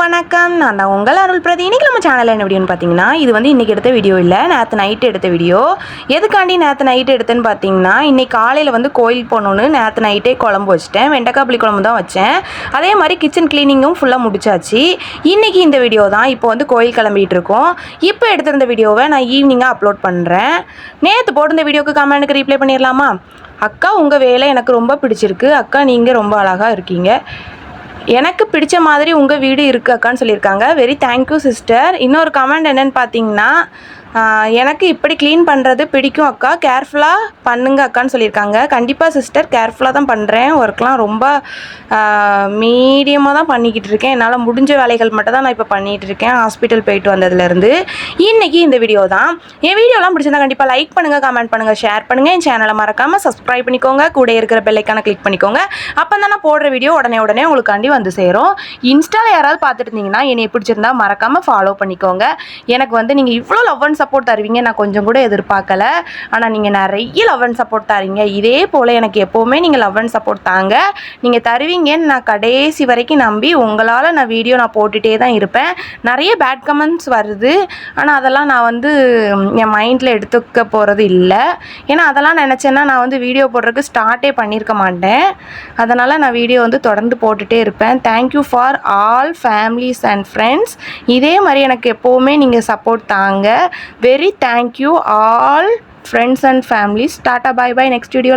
வணக்கம். நான் தான் உங்கள் அருள் பிரதி. இன்றைக்கி நம்ம சேனலில் என்ன வீடியோன்னு பார்த்தீங்கன்னா இது வந்து இன்றைக்கி எடுத்த வீடியோ இல்லை. நேற்று நைட்டு எடுத்த வீடியோ எதுக்காண்டி நேற்று நைட்டு எடுத்தேன்னு பார்த்தீங்கன்னா இன்றைக்கி காலையில் வந்து கோயில் போகணுன்னு நேற்று நைட்டே குழம்பு வச்சிட்டேன். வெண்டைக்காய் புளி குழம்பு தான் வச்சேன். அதே மாதிரி கிச்சன் க்ளீனிங்கும் ஃபுல்லாக முடிச்சாச்சு. இன்றைக்கி இந்த வீடியோ தான் இப்போ வந்து கோயில் கிளம்பிகிட்டு இருக்கோம். இப்போ எடுத்திருந்த வீடியோவை நான் ஈவினிங்காக அப்லோட் பண்ணுறேன் நேற்று போட்டிருந்த வீடியோக்கு கமெண்ட்டுக்கு ரீப்ளை பண்ணிடலாமா அக்கா உங்கள் வேலை எனக்கு ரொம்ப பிடிச்சிருக்கு. அக்கா நீங்கள் ரொம்ப அழகாக இருக்கீங்க. எனக்கு பிடிச்ச மாதிரி உங்கள் வீடு இருக்கு அக்கான்னு சொல்லியிருக்காங்க. வெரி தேங்க்யூ சிஸ்டர் இன்னொரு கமெண்ட் என்னன்னு பார்த்தீங்கன்னா எனக்கு இப்படி க்ளீன் பண்ணுறது பிடிக்கும் அக்கா. கேர்ஃபுல்லாக பண்ணுங்க அக்கான்னு சொல்லியிருக்காங்க. கண்டிப்பாக சிஸ்டர் கேர்ஃபுல்லாக தான் பண்ணுறேன் ஒர்க்லாம் ரொம்ப மீடியமாக தான் பண்ணிக்கிட்டு இருக்கேன். என்னால் முடிஞ்ச வேலைகள் மட்டும் தான் நான் இப்போ பண்ணிகிட்டு இருக்கேன். ஹாஸ்பிட்டல் போயிட்டு வந்ததுலேருந்து. இன்றைக்கி இந்த வீடியோ தான். என் வீடியோலாம் பிடிச்சிருந்தா கண்டிப்பாக லைக் பண்ணுங்கள் கமெண்ட் பண்ணுங்கள் ஷேர் பண்ணுங்கள் என் சேனலை மறக்காமல் சப்ஸ்கிரைப் பண்ணிக்கோங்க. கூட இருக்கிற பெல்லைக்கான கிளிக் பண்ணிக்கோங்க. அப்போ தான் நான் போடுற வீடியோ உடனே உடனே உங்களுக்காண்டி வந்து சேரும். இன்ஸ்டாவில் யாராவது பார்த்துட்டு இருந்தீங்கன்னா என்னை பிடிச்சிருந்தா மறக்காமல் ஃபாலோ பண்ணிக்கோங்க. எனக்கு வந்து நீங்கள் இவ்வளோ லவ் அண்ட் சப்போர்ட் தருவீங்க. நான் கொஞ்சம் கூட எதிர்பார்க்கல. ஆனால் நீங்கள் நிறைய லவ் அண்ட் சப்போர்ட் தரீங்க. இதே போல் எனக்கு எப்போவுமே நீங்கள் லவ் அண்ட் சப்போர்ட் தாங்க. நீங்கள் தருவீங்கன்னு நான் கடைசி வரைக்கும் நம்பி உங்களால் நான் வீடியோ நான் போட்டுகிட்டே தான் இருப்பேன். நிறைய பேட் கமெண்ட்ஸ் வருது. ஆனால் அதெல்லாம் நான் வந்து என் மைண்டில் எடுத்துக்க போகிறது இல்லை. ஏன்னா அதெல்லாம் நினச்சேன்னா நான் வந்து வீடியோ போடுறதுக்கு ஸ்டார்ட்டே பண்ணியிருக்க மாட்டேன். அதனால் நான் வீடியோ வந்து தொடர்ந்து போட்டுகிட்டே இருப்பேன். Thank you for all families and friends இதே மாதிரி எனக்கு எப்போவுமே நீங்கள் சப்போர்ட் தாங்க. Very thank you all friends and families tata bye bye next வீடியோவில்